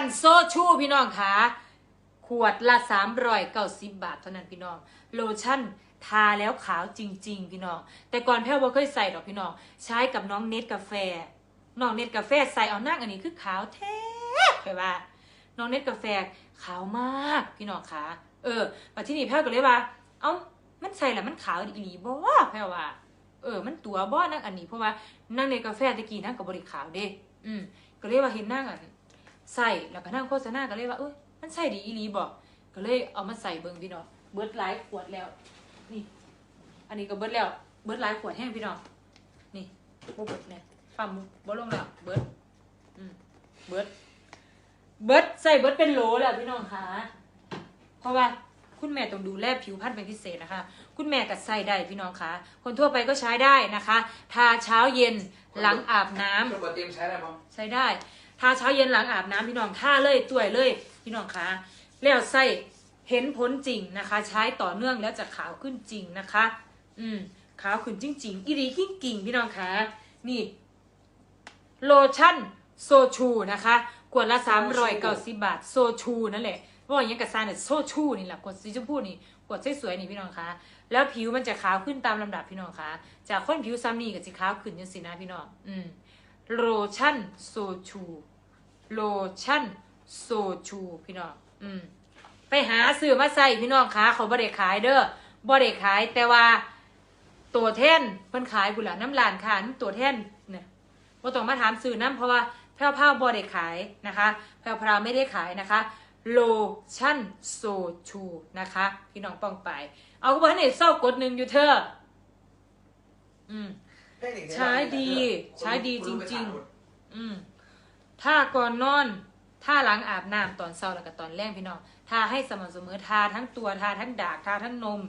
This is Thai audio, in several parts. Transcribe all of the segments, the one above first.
ันโซชูพี่น้องคะขวดละ390บาทเท่านั้นพี่น้อง โลชั่นทาแล้วขาวจริง ๆ พี่น้อง แต่ก่อนแพ้วบ่เคยใส่ดอกพี่น้อง ใช้กับน้องเน็ตกาแฟ น้องเน็ตกาแฟใส่เอานั่งอันนี้คือขาวแท้ไปว่า น้องเน็ตกาแฟขาวมากพี่น้องคะเออปัจจุบันแพ้วก็เลยว่า เอ้า มันใส่แล้วมันขาวอีหลีบ่แพ้วว่า เออ มันตัวบ่นั่งอันนี้เพราะว่านั่งในกาแฟตะกี้นั่งกับบริขาวเด้ อืมก็เลยว่าเห็นนั่งอัน ใส่แล้วก็นั่งโฆษณาก็เลยว่าเอ้ยมันใส่ดีอีหลีบ่ก็เลยเอามาใส่เบิ่งพี่น้องเบิดหลายขวดแล้ว นี่ อันนี้ก็เบิดแล้วเบิดหลายขวดแห้งพี่น้องนี่บ่เบิดเนี่ยฟัมบ่ลงแล้วเบิดอืมเบิดเบิดใส่เบิดเป็นโหลแล้วพี่น้องคะเพราะว่าคุณแม่ต้องดูแลผิวพรรณเป็นพิเศษนะคะ คุณแม่ก็ใส่ได้พี่น้องคะ คนทั่วไปก็ใช้ได้นะคะ ทาเช้าเย็นหลังอาบน้ำคนบดเตรียมใช้ได้ปะใช้ได้ ทาเช้าเย็นหลังอาบน้ำพี่น้องท่าเลยตัวยเลย พี่น้องคะแล้วใส่เห็นผลจริงนะคะ ใช้ต่อเนื่องแล้วจะขาวขึ้นจริงนะคะ อืมขาวขึ้นจริง ๆอีรีกิ้งกิ่งพี่น้องคะนี่โลชั่นโซชูนะคะขวดละสามร้อยเก้าสิบบาทโซชูนั่นแหละว่าอย่างนี้กระซานเนี่ยโซชูนี่แหละขวดสีชมพูนี่ขวดสวยๆนี่พี่น้องคะแล้วผิวมันจะขาวขึ้นตามลำดับพี่น้องคะจากคนผิวซ้ำนี่กับสีขาวขึ้นจังสินะพี่น้อง อืม โลชั่นโซชูโลชั่นโซชูพี่น้องอืมไปหาซื้อมาใส่พี่น้องคะเขาบ่ได้ขายเด้อบ่ได้ขายแต่ว่าตัวแท่นเพิ่นขายบุหลาน้ำลานค่ะน้ำตัวแท่นเนี่ยบ่าต้องมาถามซื้อน้ำเพราะว่าแพรวพราวบ่ได้ขายนะคะ แพรวพราวไม่ได้ขายนะคะโลชั่นโซชูนะคะ พี่น้องป้องไป เอาก็บอกให้เศร้ากดหนึ่งอยู่เธออืม ใช้ดี ใช้ดีจริงอืมถ้าก่อนนอน ถ้าหลังอาบน้ำตอนเช้าแล้วก็ตอนแรกพี่น้อง ทาให้สม่ำเสมอ ทาทั้งตัว ทาทั้งดาก ทาทั้งนม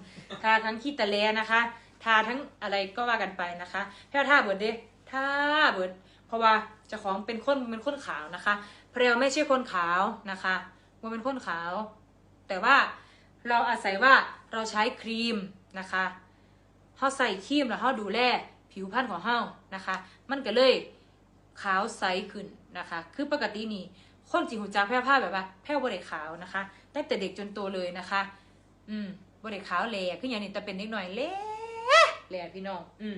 ทาทั้งขี้ตะแลนะคะ ทาทั้งอะไรก็ว่ากันไปนะคะแพรวท่าเบิดเด้ท่าเบิด เพราะว่าเจ้าของเป็นคนเป็นคนขาวนะคะแพรวไม่ใช่คนขาวนะคะมันเป็นคนขาว แต่ว่าเราอาศัยว่าเราใช้ครีมนะคะเขาใส่ครีมแล้วเขาดูแล ผิวพรรณของเขานะคะ มันก็เลยขาวใสขึ้นนะคะ คือปกตินี่คนจีหูจักแพร่ผ้าแบบว่าแพร่บริขาวนะคะตั้งแต่เด็กจนโตเลยนะคะ อืมบริขาวแหล่ขึ้นอย่างนี้แต่เป็นนิดหน่อยแหล่แหล่พี่น้องอืม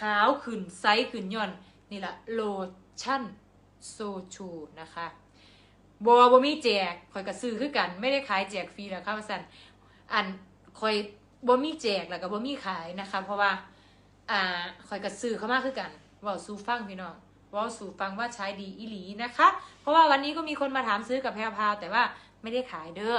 ขาวขึ้นใสขึ้นย่อน นี่แหละโลชั่นโซชูนะคะบอบมีแจกคอยกระซื้อคือกัน ไม่ได้ขายแจกฟรีแล้วค่ะว่าสันอันคอยบมีแจกแล้วก็บอมีขายนะคะ เพราะว่า อ่าคอยกระซื้อเข้ามากคือกันว่าสู่ฟังพี่น้องว่าสู่ฟังว่าใช้ดีอีหลีนะคะ เพราะว่าวันนี้ก็มีคนมาถามซื้อกับแพรวพาวแต่ว่าไม่ได้ขายเด้อ